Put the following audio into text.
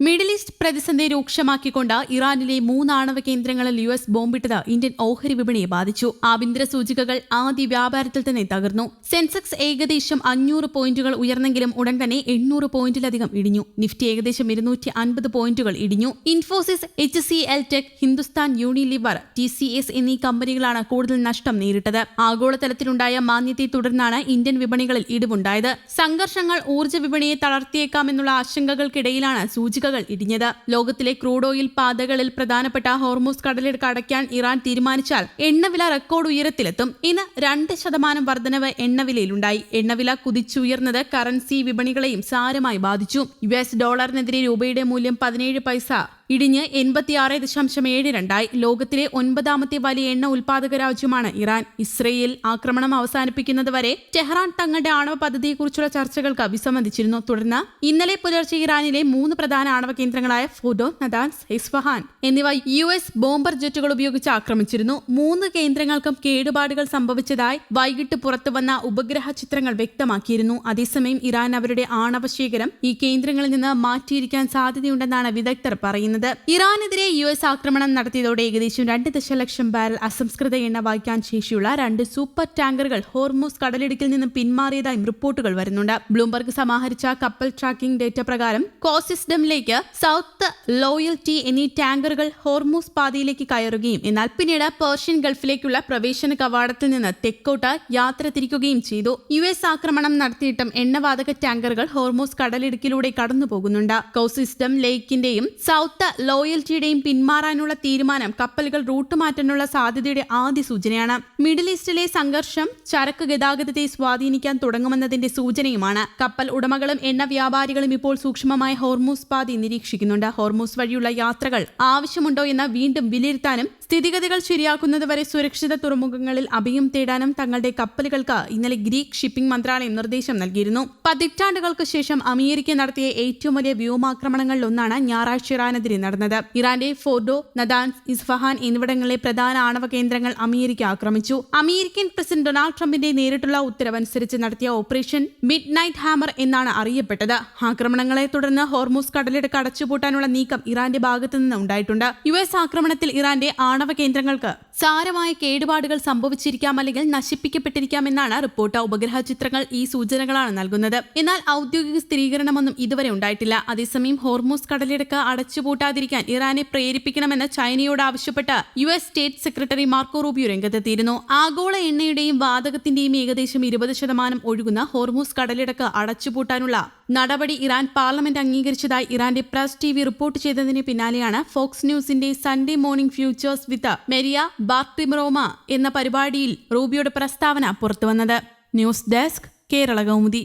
Middle east പ്രതിസന്ധി രൂക്ഷമാക്കിക്കൊണ്ട് ഇറാനിലെ മൂന്ന് ആണവ കേന്ദ്രങ്ങളിൽ യു എസ് ബോംബിട്ടത് ഇന്ത്യൻ ഓഹരി വിപണിയെ ബാധിച്ചു. ആഭ്യന്തര സൂചികകൾ ആദ്യ വ്യാപാരത്തിൽ തന്നെ തകർന്നു. സെൻസെക്സ് ഏകദേശം അഞ്ഞൂറ് പോയിന്റുകൾ ഉയർന്നെങ്കിലും ഉടൻ തന്നെ എണ്ണൂറ് പോയിന്റിലധികം ഇടിഞ്ഞു. നിഫ്റ്റി ഏകദേശം ഇരുന്നൂറ്റി അൻപത് പോയിന്റുകൾ ഇടിഞ്ഞു. Infosys H C L tech Hindustan Unilever T C S എന്നീ കമ്പനികളാണ് കൂടുതൽ നഷ്ടം നേരിട്ടത്. ആഗോളതലത്തിലുണ്ടായ മാന്യത്തെ തുടർന്നാണ് ഇന്ത്യൻ വിപണികളിൽ ഇടിവുണ്ടായത്. സംഘർഷങ്ങൾ ഊർജ വിപണിയെ തളർത്തിയേക്കാമെന്നുള്ള ആശങ്കകൾക്കിടയിലാണ് സൂചികകൾ ഇടിഞ്ഞത്. ലോകത്തിലെ ക്രൂഡ് ഓയിൽ പാതകളിൽ പ്രധാനപ്പെട്ട ഹോർമൂസ് കടലിടുക്ക് അടയ്ക്കാൻ ഇറാൻ തീരുമാനിച്ചാൽ എണ്ണവില റെക്കോർഡ് ഉയരത്തിലെത്തും. ഇന്ന് രണ്ട് ശതമാനം വർധനവ് എണ്ണവിലയിലുണ്ടായി. എണ്ണവില കുതിച്ചുയർന്നത് കറൻസി വിപണികളെയും സാരമായി ബാധിച്ചു. യു എസ് ഡോളറിനെതിരെ രൂപയുടെ മൂല്യം പതിനേഴ് പൈസ ഇടിഞ്ഞ് എൺപത്തിയാറ് ദശാംശം ഏഴ് രണ്ടായി. ലോകത്തിലെ ഒൻപതാമത്തെ വലിയ എണ്ണ ഉൽപാദക രാജ്യമാണ് ഇറാൻ. ഇസ്രയേൽ ആക്രമണം അവസാനിപ്പിക്കുന്നതുവരെ ടെഹ്റാൻ തങ്ങളുടെ ആണവ പദ്ധതിയെക്കുറിച്ചുള്ള ചർച്ചകൾക്ക് വിസമ്മതിച്ചിരുന്നു തുടർന്ന് ഇന്നലെ പുലർച്ചെ ഇറാനിലെ മൂന്ന് പ്രധാന ആണവ കേന്ദ്രങ്ങളായ ഫോഡോ നദാൻസ് ഇസ്ഫഹാൻ എന്നിവ യു എസ് ബോംബർ ജെറ്റുകൾ ഉപയോഗിച്ച് ആക്രമിച്ചിരുന്നു. മൂന്ന് കേന്ദ്രങ്ങൾക്കും കേടുപാടുകൾ സംഭവിച്ചതായി വൈകിട്ട് പുറത്തുവന്ന ഉപഗ്രഹ ചിത്രങ്ങൾ വ്യക്തമാക്കിയിരുന്നു. അതേസമയം ഇറാൻ അവരുടെ ആണവ ശേഖരം ഈ കേന്ദ്രങ്ങളിൽ നിന്ന് മാറ്റിയിരിക്കാൻ സാധ്യതയുണ്ടെന്നാണ് വിദഗ്ധർ പറയുന്നത്. ഇറാനെതിരെ യു എസ് ആക്രമണം നടത്തിയതോടെ ഏകദേശം രണ്ട് ദശലക്ഷം ബാരൽ അസംസ്കൃത എണ്ണ വായിക്കാൻ ശേഷിയുള്ള രണ്ട് സൂപ്പർ ടാങ്കറുകൾ ഹോർമൂസ് കടലിടുക്കിൽ നിന്ന് പിന്മാറിയതായും റിപ്പോർട്ടുകൾ വരുന്നുണ്ട്. ബ്ലൂംബർഗ് സമാഹരിച്ച കപ്പൽ ട്രാക്കിംഗ് ഡേറ്റ പ്രകാരം കോസിസ്റ്റമിലേക്ക് സൗത്ത് ലോയൽറ്റി എന്നീ ടാങ്കറുകൾ ഹോർമൂസ് പാതയിലേക്ക് കയറുകയും എന്നാൽ പിന്നീട് പേർഷ്യൻ ഗൾഫിലേക്കുള്ള പ്രവേശന കവാടത്തിൽ നിന്ന് തെക്കോട്ട് യാത്ര തിരിക്കുകയും ചെയ്തു. യു എസ് ആക്രമണം നടത്തിയിട്ടും എണ്ണവാതക ടാങ്കറുകൾ ഹോർമൂസ് കടലിടുക്കിലൂടെ കടന്നുപോകുന്നുണ്ട്. കോസിസ്റ്റം ലേക്കിന്റെയും സൗത്ത് ലോയൽറ്റിയുടെയും പിന്മാറാനുള്ള തീരുമാനം കപ്പലുകൾ റൂട്ട് മാറ്റാനുള്ള സാധ്യതയുടെ ആദ്യ സൂചനയാണ്. മിഡിൽ ഈസ്റ്റിലെ സംഘർഷം ചരക്ക് ഗതാഗതത്തെ സ്വാധീനിക്കാൻ തുടങ്ങുമെന്നതിന്റെ സൂചനയുമാണ്. കപ്പൽ ഉടമകളും എണ്ണ വ്യാപാരികളും ഇപ്പോൾ സൂക്ഷ്മമായ ഹോർമൂസ് പാതി നിരീക്ഷിക്കുന്നുണ്ട്. ഹോർമൂസ് വഴിയുള്ള യാത്രകൾ ആവശ്യമുണ്ടോ എന്ന് വീണ്ടും വിലയിരുത്താനും സ്ഥിതിഗതികൾ ശരിയാക്കുന്നതുവരെ സുരക്ഷിത തുറമുഖങ്ങളിൽ അഭയം തേടാനും തങ്ങളുടെ കപ്പലുകൾക്ക് ഇന്നലെ ഗ്രീക്ക് ഷിപ്പിംഗ് മന്ത്രാലയം നിർദ്ദേശം നൽകിയിരുന്നു. പതിറ്റാണ്ടുകൾക്ക് ശേഷം അമേരിക്ക നടത്തിയ ഏറ്റവും വലിയ വ്യോമാക്രമണങ്ങളിലൊന്നാണ് ഞായറാഴ്ച ഇറാനെതിരെ നടന്നത്. ഇറാന്റെ ഫോർഡോ നദാൻസ് ഇസ്ഫഹാൻ എന്നിവിടങ്ങളിലെ പ്രധാന ആണവ കേന്ദ്രങ്ങൾ അമേരിക്ക ആക്രമിച്ചു. അമേരിക്കൻ പ്രസിഡന്റ് ഡൊണാൾഡ് ട്രംപിന്റെ നേരിട്ടുള്ള ഉത്തരവനുസരിച്ച് നടത്തിയ ഓപ്പറേഷൻ മിഡ് നൈറ്റ് ഹാമർ എന്നാണ് അറിയപ്പെട്ടത്. ആക്രമണങ്ങളെ തുടർന്ന് ഹോർമൂസ് കടലിടുക്ക് അടച്ചുപൂട്ടാനുള്ള നീക്കം ഇറാന്റെ ഭാഗത്തു നിന്ന് ഉണ്ടായിട്ടുണ്ട്. യു എസ് ആക്രമണത്തിൽ ഇറാന്റെ കേന്ദ്രങ്ങൾക്ക്. സാരമായ കേടുപാടുകൾ സംഭവിച്ചിരിക്കാം അല്ലെങ്കിൽ നശിപ്പിക്കപ്പെട്ടിരിക്കാമെന്നാണ് റിപ്പോർട്ട്. ഉപഗ്രഹ ചിത്രങ്ങൾ ഈ സൂചനകളാണ് നൽകുന്നത്. എന്നാൽ ഔദ്യോഗിക സ്ഥിരീകരണമൊന്നും ഇതുവരെ ഉണ്ടായിട്ടില്ല. അതേസമയം ഹോർമൂസ് കടലിടുക്ക് അടച്ചുപൂട്ടാതിരിക്കാൻ ഇറാനെ പ്രേരിപ്പിക്കണമെന്ന് ചൈനയോട് ആവശ്യപ്പെട്ട് U S state secretary Marco Rubio രംഗത്തെത്തിയിരുന്നു. ആഗോള എണ്ണയുടെയും വാതകത്തിന്റെയും ഏകദേശം ഇരുപത് ശതമാനം ഒഴുകുന്ന ഹോർമൂസ് കടലിടക്ക് അടച്ചുപൂട്ടാനുള്ള നടപടി ഇറാൻ പാർലമെന്റ് അംഗീകരിച്ചതായി ഇറാന്റെ പ്രസ് ടി വി റിപ്പോർട്ട് ചെയ്തതിന് പിന്നാലെയാണ് ഫോക്സ് ന്യൂസിന്റെ Sunday morning futures with Maria Bartiromo എന്ന പരിപാടിയിൽ റൂബിയുടെ പ്രസ്താവന പുറത്തുവന്നത്. News desk Kerala Kaumudi.